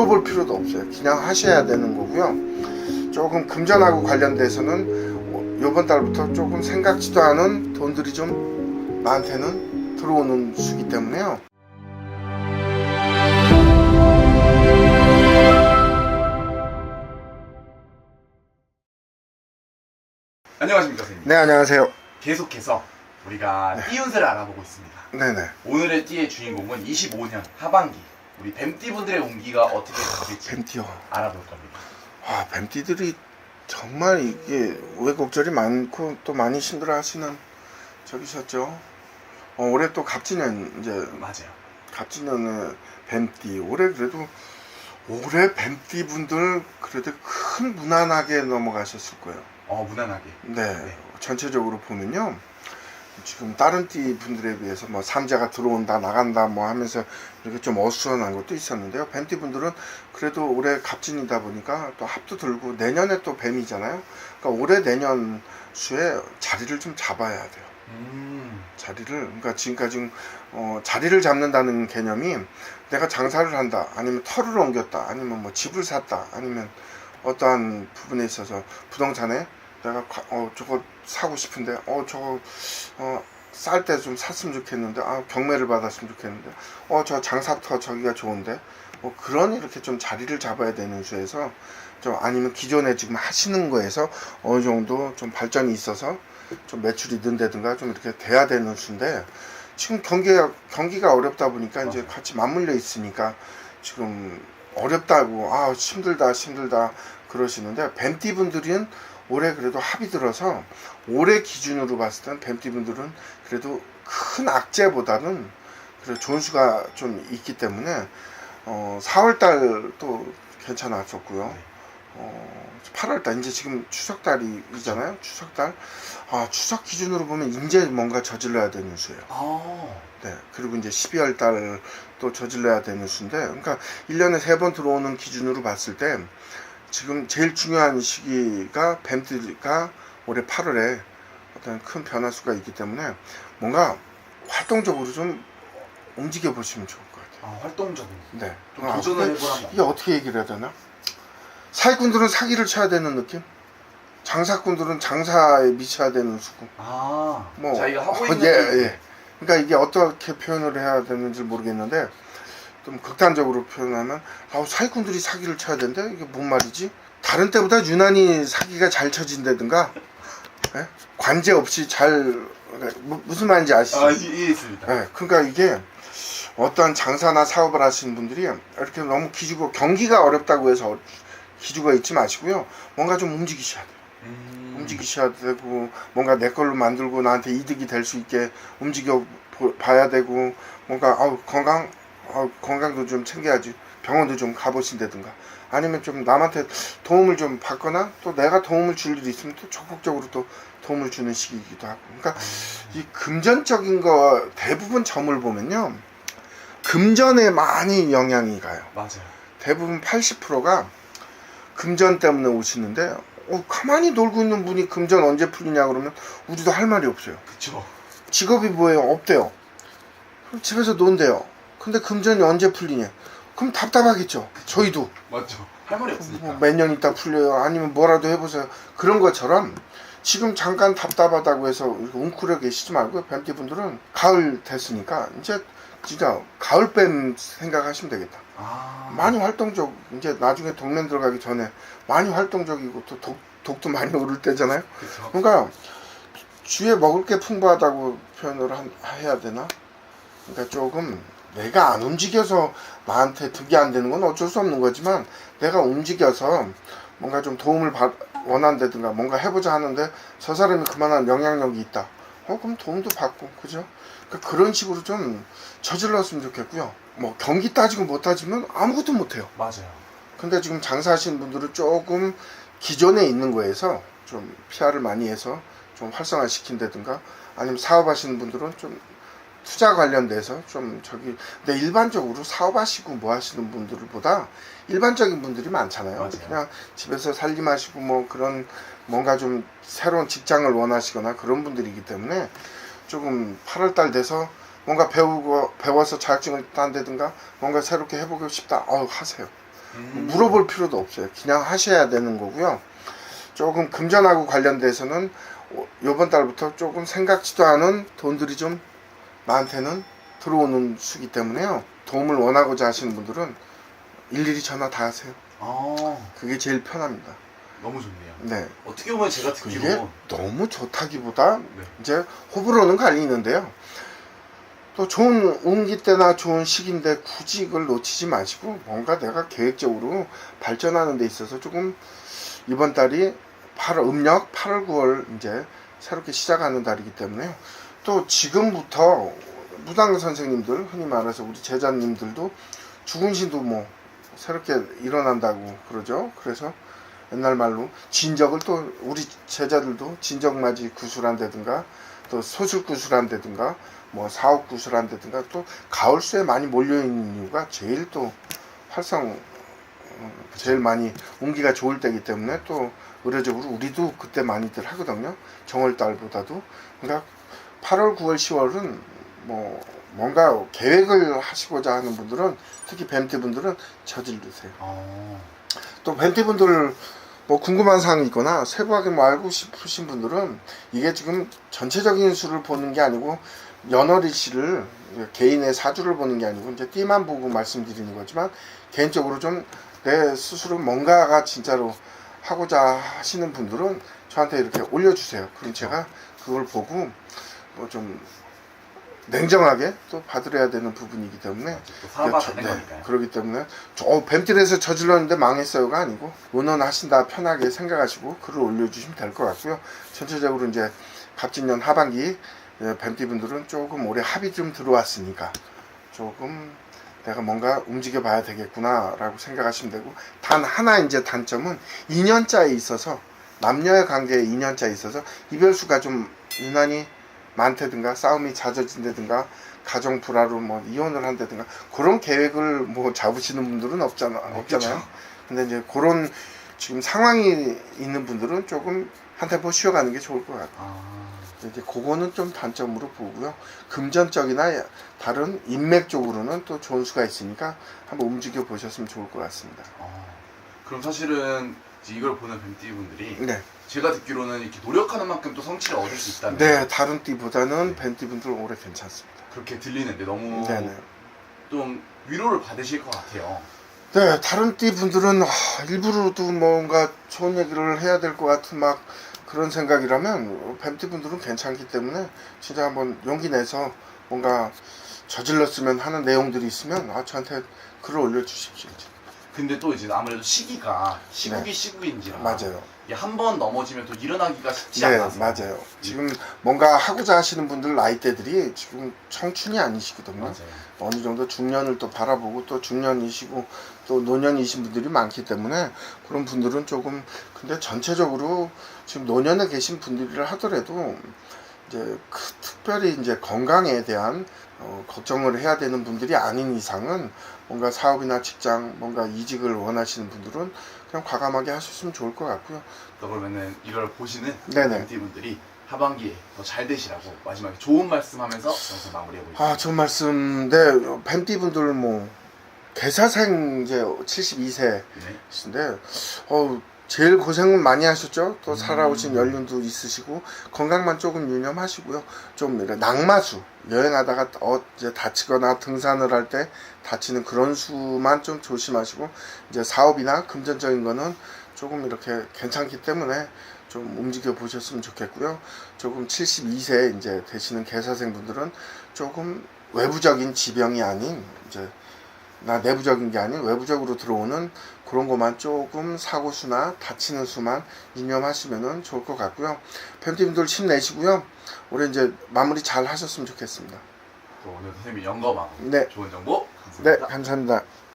물어볼 필요도 없어요. 그냥 하셔야 되는 거고요. 조금 금전하고 관련돼서는 이번 달부터 조금 생각지도 않은 돈들이 좀 나한테는 들어오는 수기 때문에요. 안녕하십니까 선생님 네 안녕하세요. 계속해서 우리가 띠운세를 알아보고 있습니다 네네. 오늘의 띠의 주인공은 25년 하반기 우리 뱀띠분들의 운기가 어떻게 될지 뱀띠요. 알아볼 겁니다 아 뱀띠들이 정말 이게 우여곡절이 많고 또 많이 힘들어하시는 저기셨죠. 어, 올해 또 갑진년 이제 맞아요 갑진년에 뱀띠 올해 그래도 올해 뱀띠 분들 그래도 큰 무난하게 넘어가셨을 거예요. 어 무난하게 네, 네. 전체적으로 보면요. 지금 다른 띠 분들에 비해서 뭐 삼자가 들어온다 나간다 뭐 하면서 이렇게 좀 어수선한 것도 있었는데요. 뱀띠 분들은 그래도 올해 갑진이다 보니까 또 합도 들고 내년에 또 뱀이잖아요. 그러니까 올해 내년 수에 자리를 좀 잡아야 돼요. 음 자리를 그러니까 지금까지 어, 자리를 잡는다는 개념이 내가 장사를 한다 아니면 터를 옮겼다 아니면 뭐 집을 샀다 아니면 어떠한 부분에 있어서 부동산에 내가 과- 어 저거 사고 싶은데 어 저거 어 쌀 때 좀 샀으면 좋겠는데 아 경매를 받았으면 좋겠는데 어 저 장사터 저기가 좋은데 뭐 그런 이렇게 좀 자리를 잡아야 되는 수에서 좀 아니면 기존에 지금 하시는 거에서 어느 정도 좀 발전이 있어서 좀 매출이 는다든가 좀 이렇게 돼야 되는 수인데 지금 경기가 경기가 어렵다 보니까 이제. 같이 맞물려 있으니까 지금 어렵다고 아 힘들다 힘들다 그러시는데 뱀띠 분들은 올해 그래도 합이 들어서 올해 기준으로 봤을 땐 뱀띠 분들은 그래도 큰 악재보다는 그래 좋은 수가 좀 있기 때문에 어 4월 달도 괜찮았었고요. 네. 어 8월 달 이제 지금 추석 달이잖아요. 추석 달. 아 추석 기준으로 보면 이제 뭔가 저질러야 되는 수예요. 아 네. 그리고 이제 12월 달 또 저질러야 되는 수인데, 그러니까 1년에 세번 들어오는 기준으로 봤을 때, 지금 제일 중요한 시기가 뱀띠가 올해 8월에 어떤 큰 변화수가 있기 때문에 뭔가 활동적으로 좀 움직여 보시면 좋을 것 같아요. 아, 활동적인 네. 좀 아, 도전을 근데 해보라는 이게 어떻게 얘기를 해야 되나? 사기꾼들은 사기를 쳐야 되는 느낌? 장사꾼들은 장사에 미쳐야 되는 수고. 아뭐 자기가 하고 어, 있는 예, 일. 예. 그러니까 이게 어떻게 표현을 해야 되는지 모르겠는데 좀 극단적으로 표현하면 아, 사기꾼들이 사기를 쳐야 된다 이게 뭔 말이지? 다른 때보다 유난히 사기가 잘 쳐진다든가 예? 관제 없이 잘 무- 무슨 말인지 아시죠? 아 이- 이해했습니다 예, 그러니까 이게 어떠한 장사나 사업을 하시는 분들이 이렇게 너무 기주고 경기가 어렵다고 해서 기주가 있지 마시고요. 뭔가 좀 움직이셔야 돼요. 음, 움직이셔야 되고 뭔가 내 걸로 만들고 나한테 이득이 될 수 있게 움직여 보- 봐야 되고 뭔가 아우 건강 아우 건강도 좀 챙겨야지 병원도 좀 가보신다든가 아니면 좀 남한테 도움을 좀 받거나 또 내가 도움을 줄 일이 있으면 또 적극적으로 또 도움을 주는 시기이기도 하고 그러니까 이 금전적인 거 대부분 점을 보면요 금전에 많이 영향이 가요 맞아요 대부분 80%가 금전 때문에 오시는데 어, 가만히 놀고 있는 분이 금전 언제 풀리냐 그러면 우리도 할 말이 없어요. 그쵸 직업이 뭐예요? 없대요. 그럼 집에서 논대요. 근데 금전이 언제 풀리냐? 그럼 답답하겠죠. 저희도 맞죠 할 말이 없으니까 뭐몇년 있다 풀려요. 아니면 뭐라도 해보세요. 그런 것처럼 지금 잠깐 답답하다고 해서 웅크려 계시지 말고 뱀띠 분들은 가을 됐으니까 이제 진짜 가을뱀 생각하시면 되겠다. 아 많이 활동적 이제 나중에 동면 들어가기 전에 많이 활동적이고 또 독, 독도 많이 오를 때잖아요. 그쵸 그러니까 주위에 먹을 게 풍부하다고 표현을 한- 해야 되나? 그러니까 조금 내가 안 움직여서 나한테 득이 안 되는 건 어쩔 수 없는 거지만 내가 움직여서 뭔가 좀 도움을 받, 원한다든가 뭔가 해보자 하는데 저 사람이 그만한 영향력이 있다. 어 그럼 도움도 받고 그죠? 그러니까 그런 식으로 좀 저질렀으면 좋겠고요. 뭐 경기 따지고 못 따지면 아무것도 못해요. 맞아요 근데 지금 장사하시는 분들은 조금 기존에 있는 거에서 좀 PR을 많이 해서 좀 활성화 시킨다든가 아니면 사업하시는 분들은 좀 투자 관련돼서 좀 저기 근데 일반적으로 사업하시고 뭐 하시는 분들보다 일반적인 분들이 많잖아요. 맞아요. 그냥 집에서 살림하시고 뭐 그런 뭔가 좀 새로운 직장을 원하시거나 그런 분들이기 때문에 조금 8월 달 돼서 뭔가 배우고 배워서 자격증을 딴다든가 뭔가 새롭게 해보고 싶다. 어 하세요. 음. 물어볼 필요도 없어요. 그냥 하셔야 되는 거고요. 조금 금전하고 관련돼서는 이번 달부터 조금 생각지도 않은 돈들이 좀 나한테는 들어오는 수기 때문에요. 도움을 원하고자 하시는 분들은 일일이 전화 다 하세요. 아, 그게 제일 편합니다. 너무 좋네요. 네. 어떻게 보면 제가 듣기로 그게 너무 좋다기보다 네. 이제 호불호는 갈리는데요. 또 좋은 운기 때나 좋은 시기인데 굳이 이걸 놓치지 마시고 뭔가 내가 계획적으로 발전하는 데 있어서 조금 이번 달이 8월 음력 8월 9월 이제 새롭게 시작하는 달이기 때문에요. 또 지금부터 무당 선생님들 흔히 말해서 우리 제자님들도 죽은 신도 뭐 새롭게 일어난다고 그러죠. 그래서 옛날 말로 진적을 또 우리 제자들도 진적맞이 구슬한다든가 또 소술 구슬한다든가 뭐 사업 구슬한다든가 또 가을수에 많이 몰려있는 이유가 제일 또 활성 어, 제일 많이 운기가 좋을 때이기 때문에 또 의례적으로 우리도 그때 많이들 하거든요 정월달보다도 그러니까 8월 9월 10월은 뭐 뭔가 계획을 하시고자 하는 분들은 특히 뱀띠 분들은 저질르세요 아, 또 벤티 분들 뭐 궁금한 사항이 있거나 세부하게 뭐 알고 싶으신 분들은 이게 지금 전체적인 수를 보는 게 아니고 씨를 개인의 사주를 보는 게 아니고 이제 띠만 보고 말씀드리는 거지만 개인적으로 좀 내 스스로 뭔가가 진짜로 하고자 하시는 분들은 저한테 이렇게 올려주세요. 그럼 제가 그걸 보고 뭐 좀 냉정하게 또 받으려야 되는 부분이기 때문에 또 사람마다 그렇죠. 네. 거니까요. 그렇기 때문에 저 어, 뱀길에서 저질렀는데 망했어요가 아니고 논원하신다 편하게 생각하시고 글을 올려주시면 될 것 같고요. 전체적으로 이제 갑진년 하반기 예, 뱀띠 분들은 조금 올해 합이 좀 들어왔으니까 조금 내가 뭔가 움직여 봐야 되겠구나라고 생각하시면 되고 단 하나 이제 단점은 2년짜에 있어서 남녀의 관계에 2년짜에 있어서 이별수가 좀 유난히 많다든가 싸움이 잦아진다든가 가정 불화로 뭐 이혼을 한다든가 그런 계획을 뭐 잡으시는 분들은 없잖아 없잖아요. 그쵸. 근데 이제 그런 지금 상황이 있는 분들은 조금 한 템포 쉬어가는 게 좋을 것 같아요. 아, 이제 그거는 좀 단점으로 보고요. 금전적이나 다른 인맥 쪽으로는 또 좋은 수가 있으니까 한번 움직여 보셨으면 좋을 것 같습니다. 아. 그럼 사실은 이제 이걸 보는 뱀띠 분들이 네, 제가 듣기로는 이렇게 노력하는 만큼 또 성취를 얻을 수 있다는 네 다른 띠보다는 벤띠 분들 올해 괜찮습니다. 그렇게 들리는데 너무 네네. 좀 위로를 받으실 것 같아요. 네, 다른 띠 분들은 아, 일부러도 뭔가 좋은 얘기를 해야 될 것 같은 막 그런 생각이라면 뱀띠 분들은 괜찮기 때문에 진짜 한번 용기 내서 뭔가 저질렀으면 하는 내용들이 있으면 아, 저한테 글을 올려주십시오. 근데 또 이제 아무래도 시기가 시국이 네. 시국인지라 맞아요. 한 번 넘어지면 또 일어나기가 쉽지 네, 않아서 맞아요. 지금 뭔가 하고자 하시는 분들 나이대들이 지금 청춘이 아니시거든요. 맞아요. 어느 정도 중년을 또 바라보고 또 중년이시고 또 노년이신 분들이 많기 때문에 그런 분들은 조금 근데 전체적으로 지금 노년에 계신 분들이라 하더라도 이제 그 특별히 이제 건강에 대한 어, 걱정을 해야 되는 분들이 아닌 이상은 뭔가 사업이나 직장 뭔가 이직을 원하시는 분들은 그냥 과감하게 하셨으면 좋을 것 같고요. 또 그러면은 이걸 보시는. 뱀띠 분들이 하반기에 더 잘 되시라고 마지막에 좋은 말씀하면서 영상 마무리해 보겠습니다. 아, 좋은 말씀. 네, 뱀띠 분들 뭐 개사생 이제 72세 네. 신데 어 제일 고생은 많이 하셨죠. 또 음. 살아오신 연륜도 있으시고 건강만 조금 유념하시고요. 좀 이런 낙마수 여행하다가 어 이제 다치거나 등산을 할 때 다치는 그런 수만 좀 조심하시고 이제 사업이나 금전적인 거는 조금 이렇게 괜찮기 때문에 좀 움직여 보셨으면 좋겠고요. 조금 72세 이제 되시는 개사생 분들은 조금 외부적인 지병이 아닌 이제 나 내부적인 게 아닌 외부적으로 들어오는 그런 것만 조금 사고 수나 다치는 수만 유념하시면 좋을 것 같고요. 팬팀들 힘내시고요. 올해 이제 마무리 잘 하셨으면 좋겠습니다. 또 오늘 선생님이 영거망 네, 좋은 정보 네, 감사합니다. 감사합니다.